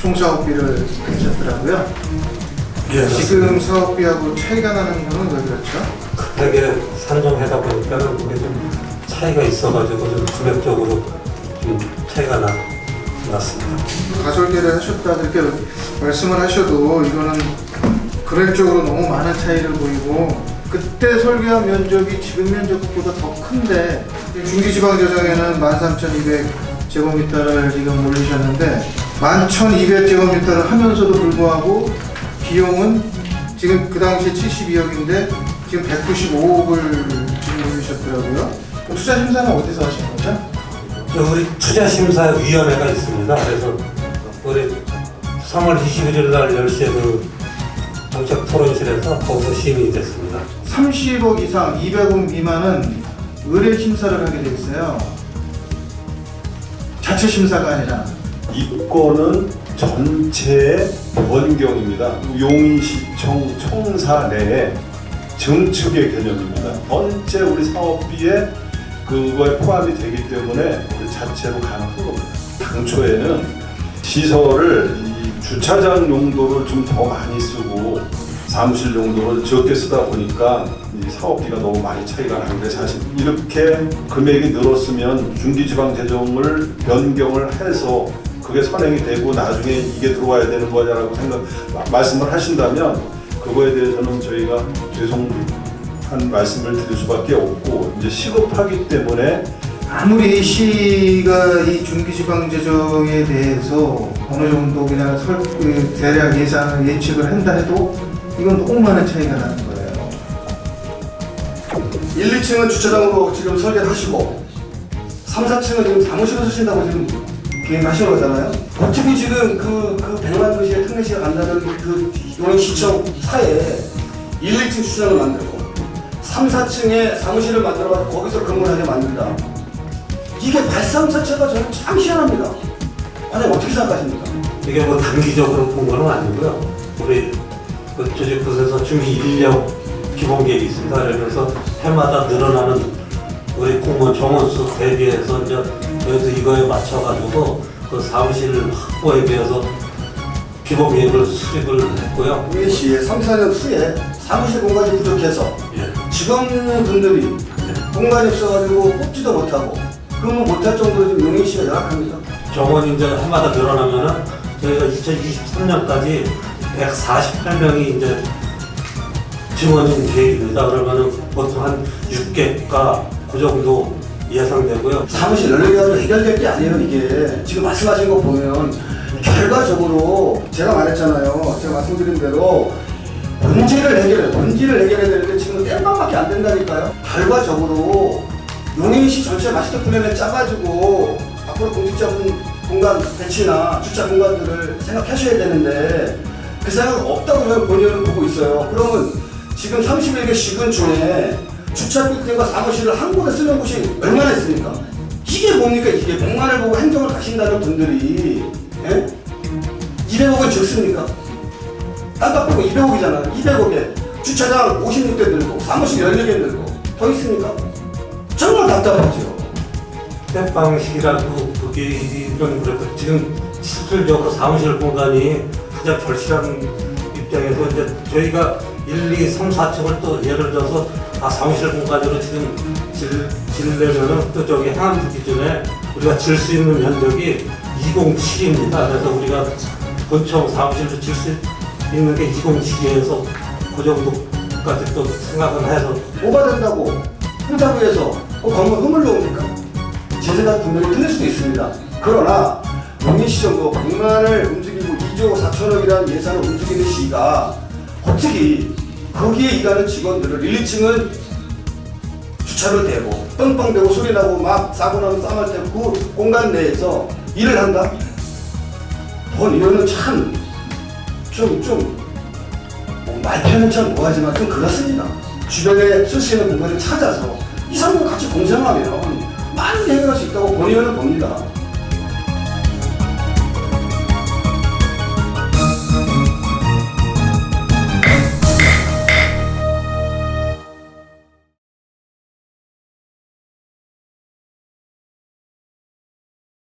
총사업비를 내셨더라고요. 예, 지금 사업비하고 차이가 나는 거는 왜 그렇죠? 급하게 산정하다 보니까는 그게 좀 차이가 있어가지고 좀 금액적으로 좀 차이가 나, 났습니다. 가설계를 하셨다 그렇게 말씀을 하셔도 이거는 금액적으로 너무 많은 차이를 보이고 그때 설계한 면적이 지금 면적보다 더 큰데 중기지방저장에는 13,200제곱미터를 지금 올리셨는데 11,200제곱미터를 하면서도 불구하고 비용은 지금 그 당시에 72억인데 지금 195억을 지금 올리셨더라고요. 투자 심사는 어디서 하신 거죠? 저 우리 투자심사위원회가 있습니다. 그래서 우리 3월 21일 날 10시에 그 정책 토론실에서 거기서 심의 됐습니다. 30억 이상 200억 미만은 의뢰 심사를 하게 돼 있어요. 자체 심사가 아니라 이권은 전체 변경입니다. 용인시청 청사 내에 증축의 개념입니다. 전체 우리 사업비에 그거에 포함이 되기 때문에 우리 자체로 가능한 겁니다. 당초에는 시설을 이 주차장 용도를 좀 더 많이 쓰고 사무실 용도를 적게 쓰다 보니까 이 사업비가 너무 많이 차이가 나는데 사실. 이렇게 금액이 늘었으면 중기지방재정을 변경을 해서 그게 선행이 되고 나중에 이게 들어와야 되는 거냐라고 생각 마- 말씀을 하신다면 그거에 대해서는 저희가 죄송한 말씀을 드릴 수밖에 없고 이제 시급하기 때문에 아무리 시가 이 중기지방재정에 대해서 어느 정도 그냥 설, 그 대략 예산을 예측을 한다 해도 이건 너무 많은 차이가 나는 거예요. 1, 2층은 주차장으로 지금 설계를 하시고 3, 4층은 지금 사무실을 쓰신다고 지금 계획하시는 거잖아요. 어떻게 지금 그, 그 100만 도시의 특례시가 간다는 그 용인 시청 사에 1, 2층 주차장을 만들고 3, 4층에 사무실을 만들어가지고 거기서 근무를 하게 만든다. 이게 발상 자체가 저는 참 희한합니다. 아니 어떻게 생각하십니까? 이게 뭐 단기적으로 본 거는 아니고요. 우리 그 조직부에서 중기 인력 기본 계획이 있습니다. 그러면서 해마다 늘어나는 우리 공무원 정원수 대비해서 이제 여기서 이거에 맞춰가지고 그 사무실 확보에 비해서 기본 계획을 수립을 했고요. 용인시의 3, 4년 후에 사무실 공간이 부족해서 예. 직원분들이 공간이 없어가지고 뽑지도 못하고 그러면 못할 정도로 지금 용인시가 열악합니다. 정원 이제 해마다 늘어나면은 저희가 2023년까지 148명이 이제 지원인 계획입니다. 그러면은 보통 한 6개가 그 정도 예상되고요. 사무실 연령이 해결될 게 아니에요 이게 지금 말씀하신 거 보면 결과적으로 제가 말했잖아요 제가 말씀드린 대로 문제를 해결해 문제를 해결해야 되는데 지금 땜빵밖에 안 된다니까요 결과적으로 용인시 전체 마스터 플랜에 짜가지고 앞으로 공직자분 공간 배치나 주차 공간들을 생각하셔야 되는데 그 생각 없다고 저는 본인은 보고 있어요 그러면 지금 31개 시군 중에 주차 빌딩과 사무실을 한 곳에 쓰는 곳이 얼마나 있습니까? 이게 뭡니까 이게 100만을 보고 행정을 가신다는 분들이 예? 200억은 적습니까? 땅값 보고 200억이잖아요 200억에 주차장 56대 들고 사무실 14개 들고 더 있습니까? 답답하죠 땜방식이라고 그게 이런 그렇고 지금 실질적으로 사무실 공간이 가장 절실한 입장에서 이제 저희가 1, 2, 3, 4층을 또 예를 들어서 다 사무실 공간으로 지금 질, 질려면은 또 저기 항암 기준에 우리가 질 수 있는 면적이 207입니다. 그래서 우리가 본청 사무실로 질수 있는 게 207에서 그 정도까지 또 생각은 해서 뭐가 된다고 해서 그 건물 흐물러 옵니까? 제 생각 분명히 틀릴 수도 있습니다. 그러나 용인시 정도 100만을 움직이고 2조 4천억이라는 예산을 움직이는 시가 어떻게 거기에 일하는 직원들을 1, 2층은 주차를 대고 뻥뻥대고 소리 나고 막 사고 나면 쌈을 떼고 그 공간 내에서 일을 한다? 본 이거는 참 좀 좀 뭐 말편은 참 뭐하지만 좀 그렇습니다. 주변에 쓸 수 있는 공간을 찾아서 이 사람 공생하면 많은 해결할 수 있다고 본의원은 봅니다.